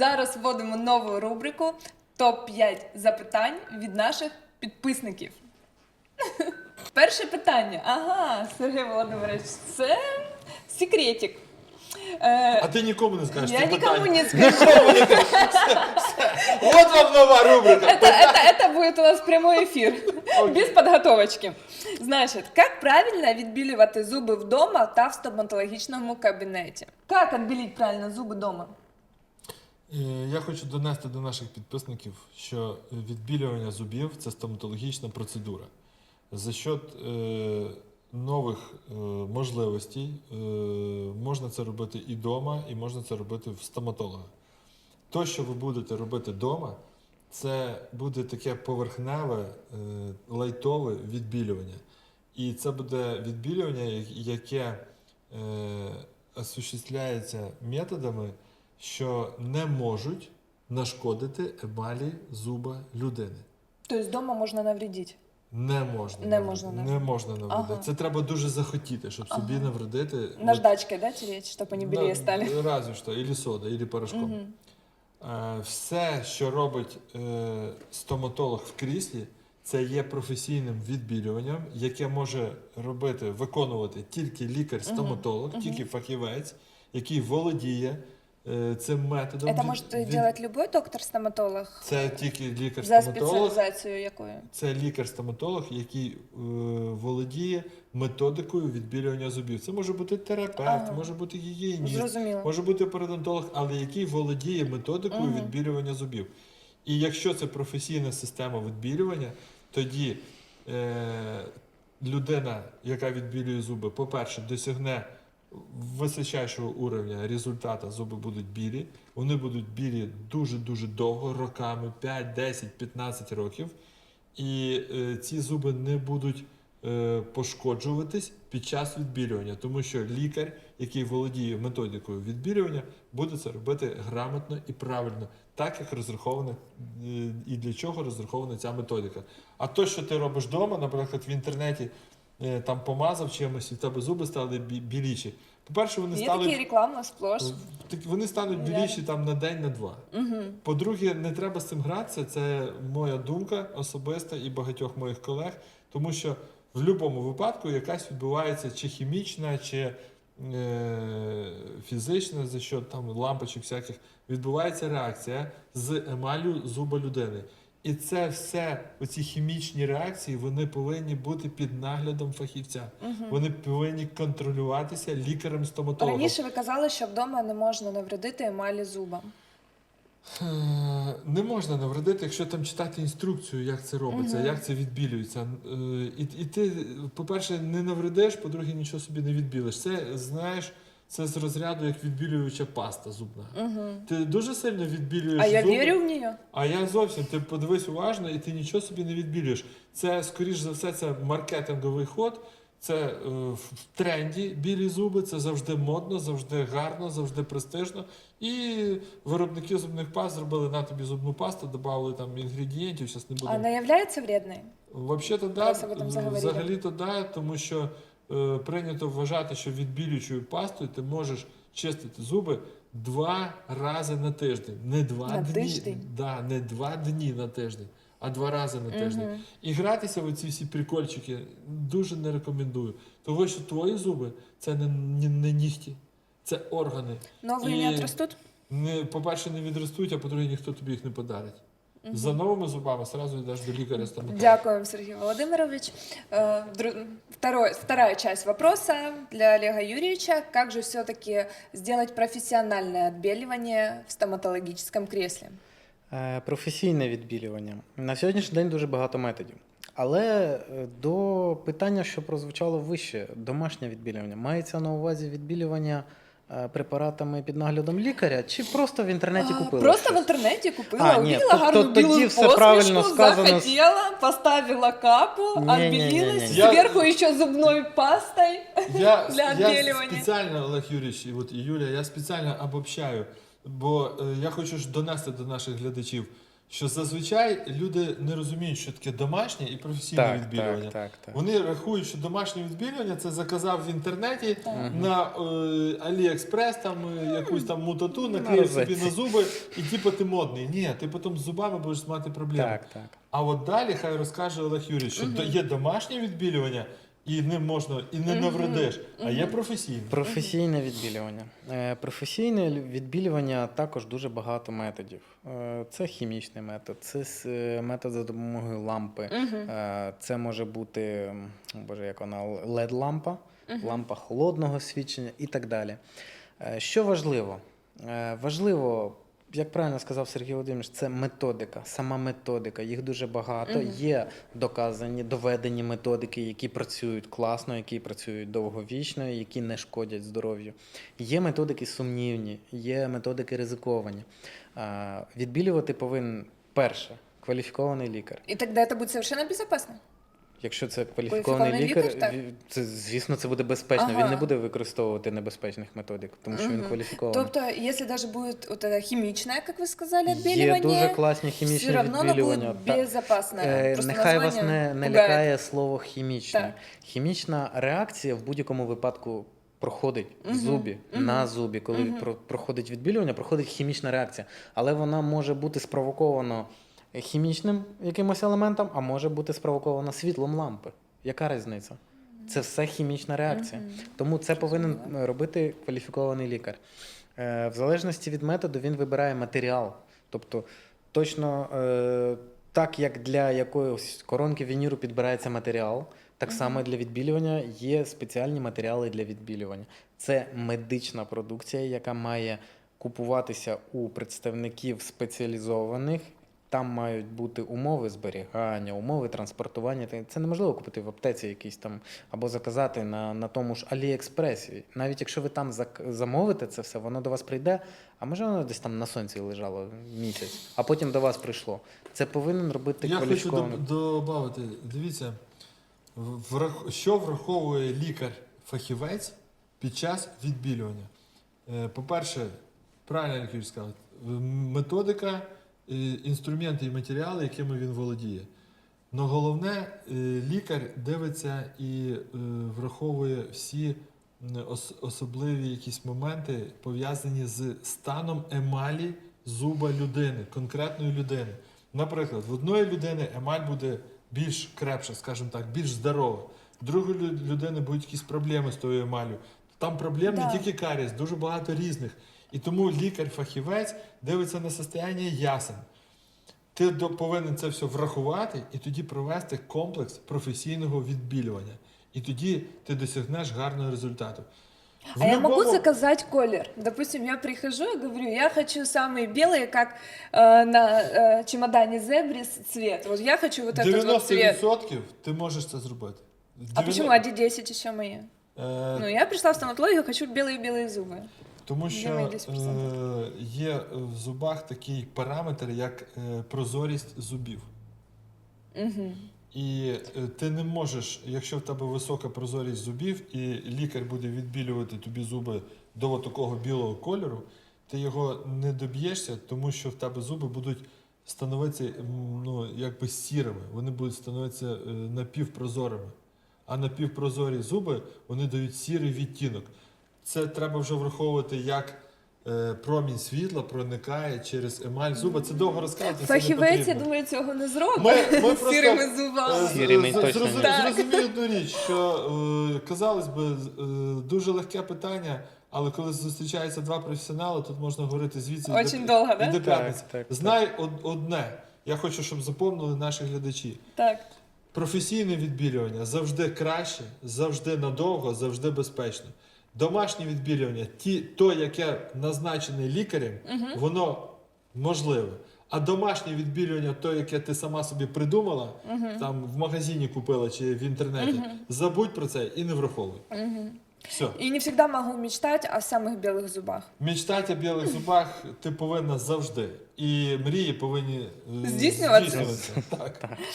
Зараз вводимо нову рубрику топ-5 запитань від наших підписників. Перше питання. Ага, Сергій Володимирович, це секретик. Е, А ти нікому не скажеш. я це никому питання. не скажу. От вам нова рубрика. Это, это, это будет у нас прямой эфир, без подготовочки. Значит, как правильно відбілювати зуби вдома та в стоматологічному кабінеті? Как відбілити правильно зуби вдома? Я хочу донести до наших підписників, що відбілювання зубів це стоматологічна процедура. За счет е, нових е, можливостей е, можна це робити і вдома, і можна це робити в стоматолога. То, що ви будете робити вдома, це буде таке поверхневе, е, лайтове відбілювання. І це буде відбілювання, яке е, осуществляється методами, що не можуть нашкодити емалі зуба людини. Тобто вдома можна навредити. Не можна. Не навредити. не можна навредити. Ага. Це треба дуже захотіти, щоб собі Ага. навредити. Наждачкой, да, тереть, чтобы они белее Да, стали? Разве що, і сода, і порошком. Е, Все, що робить е, стоматолог в кріслі, це є професійним відбілюванням, яке може робити, виконувати тільки лікар-стоматолог, Мгм. тільки фахівець, який володіє цим методом. Может від- делать любой доктор-стоматолог Це тільки лікар-стоматолог. спеціалізацією якою? Це лікар-стоматолог, який е, володіє методикою відбілювання зубів. Це може бути терапевт, Ага. може бути гігієніст, Зрозуміло. може бути пародонтолог, але який володіє методикою Мгм. відбілювання зубів. І якщо це професійна система відбілювання, тоді е, людина, яка відбілює зуби, по-перше, досягне височайшого уровня результата, зуби будуть білі. Вони будуть білі дуже-дуже довго, роками, 5, 10, 15 років. І е, ці зуби не будуть е, пошкоджуватись під час відбілювання, тому що лікар, який володіє методикою відбілювання, буде це робити грамотно і правильно, так як розрахована е, і для чого розрахована ця методика. А то, що ти робиш вдома, наприклад, в інтернеті там помазав чимось, і в тебе зуби стали бі- біліші. По-перше, вони Є стали такі реклами сплош. так вони стануть біліші там на день, на два. Угу. По-друге, не треба з цим гратися. Це моя думка особиста і багатьох моїх колег, тому що в будь-якому випадку якась відбувається чи хімічна, чи е, фізична, за що там лампочок всяких, відбувається реакція з емалю зуба людини. І це все, оці хімічні реакції, вони повинні бути під наглядом фахівця. Вони повинні контролюватися лікарем-стоматологом. Раніше ви казали, що вдома не можна навредити емалі зуба. Е, Не можна навредити, якщо там читати інструкцію, як це робиться, Мгм. як це відбілюється. Е, І, і ти, по-перше, не навредиш, по-друге, нічого собі не відбілиш. Це знаєш, це з розряду як відбілююча паста зубна. Угу. Ти дуже сильно відбілюєш А я зуби, вірю в нее. а я зовсім ти подивись уважно, і ти нічого собі не відбілюєш. Це, скоріш за все, це маркетинговий ход. Це е, в тренді білі зуби, це завжди модно, завжди гарно, завжди престижно. І виробники зубних паст зробили на тобі зубну пасту, додали там інгредієнтів, зараз не А будемо. она является? Взагалі-то да, взагалі-то да, тому що прийнято вважати, що відбілюючою пастою ти можеш чистити зуби два рази на тиждень. Не два На дні. тиждень? Да, не два дні на тиждень, а два рази на тиждень. Мгм. І гратися в ці всі прикольчики дуже не рекомендую. Тому що твої зуби це не, не, не нігті, це органи. Новые И- не отрастут? Не, по-перше, не відростуть, а по-друге, ніхто тобі їх не подарить. За новими зубами одразу йдеш до лікаря стоматолога. Дякуем, Сергей Володимирович. Э, дру- Второй, вторая часть вопроса для Олега Юрьевича. Как же все-таки сделать профессиональное отбеливание в стоматологическом кресле? Е, Професійне відбілювання. На сьогоднішній день дуже багато методів. Але е, до питання, що прозвучало вище, домашнє відбілювання. Мається на увазі відбілювання е, препаратами під наглядом лікаря, чи просто в інтернеті А, купили? Просто щось? в интернете купила, А, ні, увидела гарну то- тоді білу все правильно посмішку, сказано. захотела, поставила капу, отбелилась, Я- сверху еще зубной пастой. Я, Для я отбеливания. спеціально, Олег Юрійович, і от і Юля, я спеціально обобщаю, бо е, я хочу ж донести до наших глядачів, що зазвичай люди не розуміють, що таке домашнє і професійне Так, відбілювання. так, так, так. Вони рахують, що домашнє відбілювання це заказав в інтернеті Так. на е, Аліекспрес, там е, якусь там мутату, На наклеїв собі на зуби, і типу ти модний. Ні, ти потім з зубами будеш мати проблеми. Так, так. А от далі хай розкаже Олег Юрійович, що до- є домашнє відбілювання, і ним можна і не навредиш, а є професійне. Професійне відбілювання. Е, Професійне відбілювання також дуже багато методів. Е, Це хімічний метод, це с- е, метод за допомогою лампи. Е, Це може бути, м, боже, як вона, LED-лампа, лампа холодного свідчення і так далі. Е, Що важливо? Е, Важливо, як правильно сказав Сергій Володимирович, це методика, сама методика. Їх дуже багато. Мгм. Є доказані, доведені методики, які працюють класно, які працюють довговічно, які не шкодять здоров'ю. Є методики сумнівні, є методики ризиковані. Відбілювати повинен перше кваліфікований лікар. И тогда это будет совершенно безопасно. Якщо це кваліфікований лікар, лікар, це звісно це буде безпечно. Ага. Він не буде використовувати небезпечних методик, тому що він Мгм. кваліфікований. Тобто, если даже будет вот это химичное, как вы сказали, Є дуже класні все хімічні відбілювання. будет Та- безопасное. Е, Нехай вас не, не лякає слово хімічне. Так. Хімічна реакція в будь-якому випадку проходить в зубі, мгм, на зубі. Коли про- проходить відбілювання, проходить хімічна реакція. Але вона може бути спровокована хімічним якимось елементом, а може бути спровокована світлом лампи. Яка різниця? Це все хімічна реакція. Тому це повинен е, робити кваліфікований лікар. Е, В залежності від методу він вибирає матеріал. Тобто, точно е, так, як для якоїсь коронки вініру підбирається матеріал, так само для відбілювання є спеціальні матеріали для відбілювання. Це медична продукція, яка має купуватися у представників спеціалізованих. Там мають бути умови зберігання, умови транспортування. Це неможливо купити в аптеці якийсь там або заказати на, на тому ж Аліекспресі. Навіть якщо ви там замовите це все, воно до вас прийде, а може воно десь там на сонці лежало місяць, а потім до вас прийшло. Це повинен робити Я хочу додати, дивіться, що враховує лікар-фахівець під час відбілювання. Е, По-перше, правильно сказав, методика, інструменти і матеріали, якими він володіє. Но головне, е, лікар дивиться і е, враховує всі особливі якісь моменти, пов'язані з станом емалі зуба людини, конкретної людини. Наприклад, в одної людини емаль буде більш крепша, скажімо так, більш здорова. В другої людини будуть якісь проблеми з тою емалю. Там проблем Да. не тільки каріс, дуже багато різних. І тому лікар-фахівець дивиться на состояння ясен. Ти до- повинен це все врахувати і тоді провести комплекс професійного відбілювання. І тоді ти досягнеш гарного результату. В А я могу любому- заказать колер? Допустим, я прихожу и говорю, я хочу самые белые, как э, на э, чемодане Зебрис цвет. Вот я хочу вот этот вот цвет. 90% ти можеш це зробити. А 90 почему? А где 10 еще мои? Е, Ну, я пришла в стоматологию, хочу белые-белые зубы. Тому що е, є в зубах такий параметр, як е, прозорість зубів. Мгм. І е, ти не можеш, якщо в тебе висока прозорість зубів, і лікар буде відбілювати тобі зуби до такого білого кольору, ти його не доб'єшся, тому що в тебе зуби будуть становитися ну, якби сірими, вони будуть становитися е, напівпрозорими. А напівпрозорі зуби вони дають сірий відтінок. Це треба вже враховувати, як е, промінь світла проникає через емаль зуба. Це довго розказувати. Фахівець, я думаю, цього не зробить. Ми- ми просто, сірими зубами. з- Сірими точно зрозу- ні. Так. Зрозумій одну річ, що е, казалось би, е, дуже легке питання, але коли зустрічаються два професіонали, тут можна говорити звідси Очень до, довго, і до п'ятниці. так, так. Знай одне. Я хочу, щоб запомнили наші глядачі. Так. Професійне відбілювання завжди краще, завжди надовго, завжди безпечно. Домашнє відбілювання, ті, то, яке назначене лікарем, воно можливе. А домашнє відбілювання, то, яке ти сама собі придумала, там в магазині купила чи в інтернеті, забудь про це і не враховуй. Мгм. Все. И не всегда могу мечтать о самых белых зубах. Мечтати о білих зубах ти повинна завжди. І мрії повинні е, Здійснюватися. здійснюватися. Так.